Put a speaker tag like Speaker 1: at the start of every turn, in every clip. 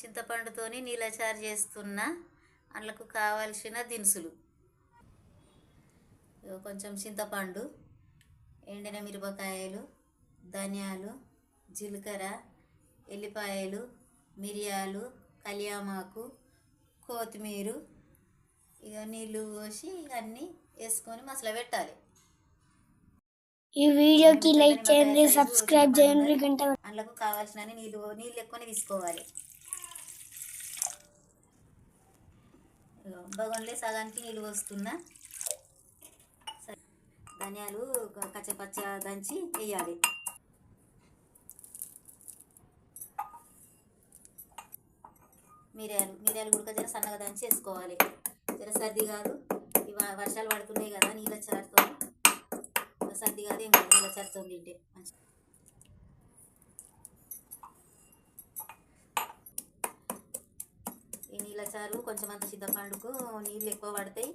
Speaker 1: చింతపండుతోని నీళ్ళచారు చేస్తున్న అందులోకి కావాల్సిన దినుసులు. కొంచెం చింతపండు ఎండిన మిరపకాయలు ధనియాలు జీలకర్ర ఎల్లిపాయలు మిరియాలు కలియామాకు కొత్తిమీర ఇక నీళ్ళు పోసి అన్నీ వేసుకొని మసలు పెట్టాలి.
Speaker 2: ఈ వీడియోకి లైక్ చేయండి సబ్స్క్రైబ్ చేయండి గంట
Speaker 1: అందులోకి కావాల్సిన నీళ్ళు నీళ్ళు ఎక్కువనే తీసుకోవాలి. బగోన్లే సగానికి నీళ్ళు పోస్తున్నా. సరే. ధనియాలు కచ్చపచ్చ దంచి వేయాలి. మిరియాలు మిరియాలు ఉడక జర సన్నగా దంచి వేసుకోవాలి. జర సర్ది కాదు ఇవ వర్షాలు పడుతున్నాయి కదా నీళ్ళ చారుతో సర్ది కాదు ఏం కాదు నీళ్ళ చారుతో తింటే. మంచిగా ఈ నీళ్ళ చారు కొంచెం అంత సిద్ధపండుకు నీళ్ళు ఎక్కువ పడతాయి.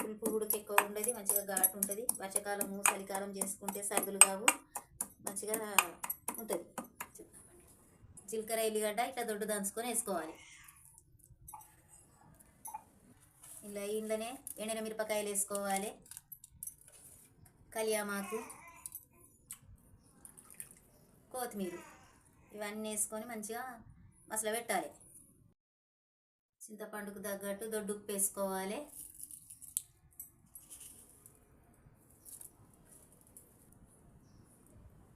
Speaker 1: పులుపు ఉడుకు ఎక్కువ ఉండదు మంచిగా ఘాటు ఉంటుంది. వర్షాకాలము చలికాలం చేసుకుంటే సర్దులు కావు. మంచిగా ఉంటుంది. జీలకర్ర ఎల్లిగడ్డ ఇట్లా దొడ్డు దంచుకొని వేసుకోవాలి. ఇలా ఇంట్లోనే ఎండిన మిరపకాయలు వేసుకోవాలి. కలియామాకు కొత్తిమీర ఇవన్నీ వేసుకొని మంచిగా మసలు పెట్టాలి చింతపండుకు తగ్గట్టు దొడ్డు ఉప్పు వేసుకోవాలి.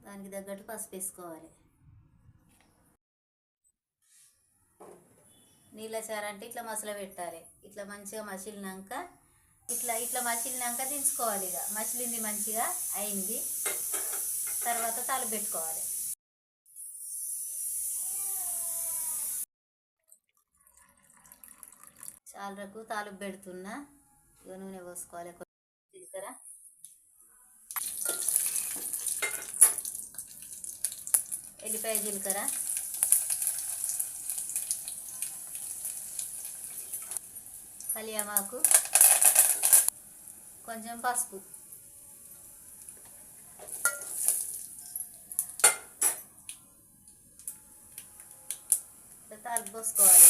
Speaker 1: దానికి తగ్గట్టు పసుపు వేసుకోవాలి. నీళ్ళ చారు అంటే ఇట్లా మసల పెట్టాలి. ఇట్లా మంచిగా మసిలినాక ఇట్లా ఇట్లా మసిలినాక దించుకోవాలి ఇక. మసిలింది మంచిగా అయింది. తర్వాత తలపెట్టుకోవాలి పెట్టుకోవాలి. చాలరకు తాలింపు పెడుతున్నా. ఇక నూనె పోసుకోవాలి. జీలకర్ర. ఎల్లిపాయ జీలకర్ర. కలియామాకు కొంచెం పసుపు. ఇట్లా తాలింపు పోసుకోవాలి.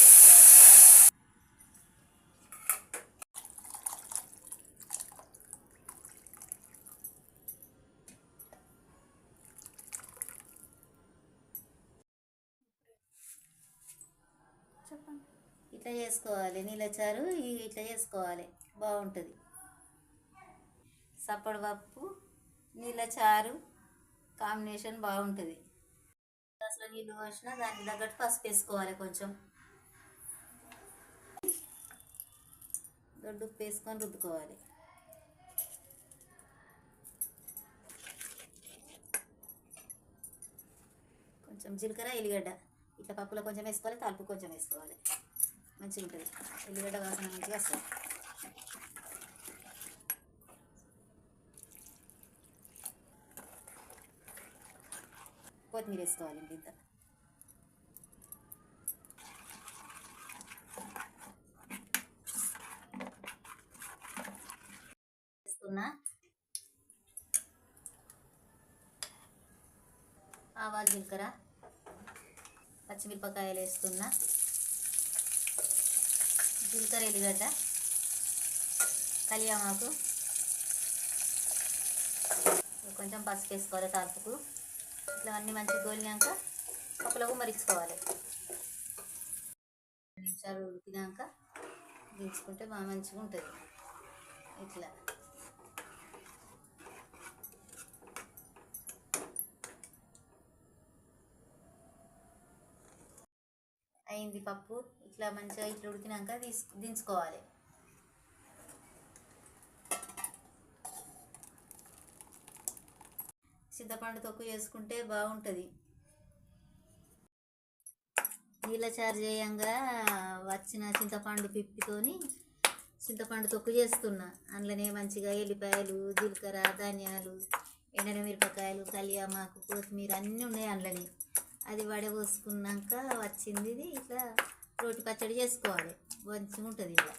Speaker 1: చెప్పండి. ఇట్లా చేసుకోవాలి నీళ్ళ చారు ఇట్లా చేసుకోవాలి బాగుంటుంది. సప్పడి పప్పు నీళ్ళ చారు కాంబినేషన్ బాగుంటుంది. అసలు నీళ్ళు పోసినా దానికి తగ్గట్టు పసుపు వేసుకోవాలి కొంచెం. దొడ్డు ఉప్పు వేసుకొని రుద్దుకోవాలి. కొంచెం జీలకర్ర ఎల్లిగడ్డ. ఇట్లా పప్పులో కొంచెం వేసుకోవాలి తాలింపు కొంచెం వేసుకోవాలి. మంచిగా ఉంటుంది ఎల్లిగడ్డ వాసన మంచిగా వస్తుంది. కొత్తిమీర వేసుకోవాలి ఇంత. వేసుకున్నా ఆవాజ్ జీలకర్ర. పచ్చిమిరపకాయలు వేస్తున్నా. జీలకర్ర ఎల్లిగడ్డ కలియామాకు కొంచెం పసుపు వేసుకోవాలి తాపుకు ఇట్లా అన్నీ మంచిగా గోలినాక పప్పులో మరించుకోవాలి నిమిషాలు ఉడికినాక దించుకుంటే బాగా మంచిగా ఉంటుంది. ఇట్లా. అయింది పప్పు. ఇట్లా మంచిగా ఇట్లా ఉడికినాక తీసు దించుకోవాలి. చింతపండు తొక్కు చేసుకుంటే బాగుంటుంది. నీళ్ళ చారు చేయంగా వచ్చిన చింతపండు పిప్పితోని చింతపండు తొక్కు చేస్తున్నా. అందులోనే మంచిగా ఎల్లిపాయలు జీలకర్ర ధనియాలు ఎండన మిరపకాయలు కలియామాకు కొత్తిమీర అన్నీ ఉన్నాయి అందులోనే. అది వడబోసుకున్నాక వచ్చింది ఇది ఇట్లా రోటి పచ్చడి చేసుకోవాలి. మంచిగా ఉంటుంది ఇలా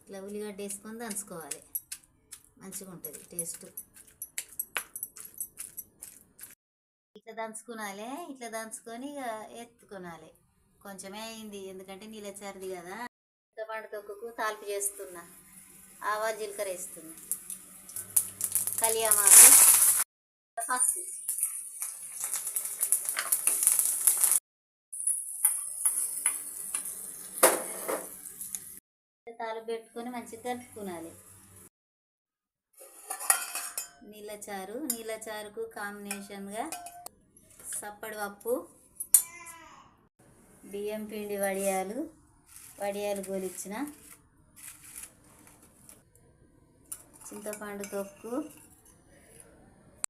Speaker 1: ఇట్లా ఉల్లిగడ్డ వేసుకొని దంచుకోవాలి. మంచిగా ఉంటుంది టేస్ట్. ఇట్లా దంచుకోనాలి ఇట్లా దంచుకొని ఇక ఎత్తుకోనాలి. కొంచెమే అయింది ఎందుకంటే నీళ్ళచారిది కదా. చింతపండు తొక్కుకు తాలింపు చేస్తున్నా. ఆవాలు జీలకర్ర వేస్తున్నా. కలియామాకు పసుపు తాలు పెట్టుకొని మంచిగా కలుపుకోవాలి. నీళ్ళ చారు నీళ్ళ చారుకు కాంబినేషన్గా సప్పడి పప్పు బియ్యం పిండి వడియాలు వడియాలు గోలిచ్చిన చింతపండు తొక్కు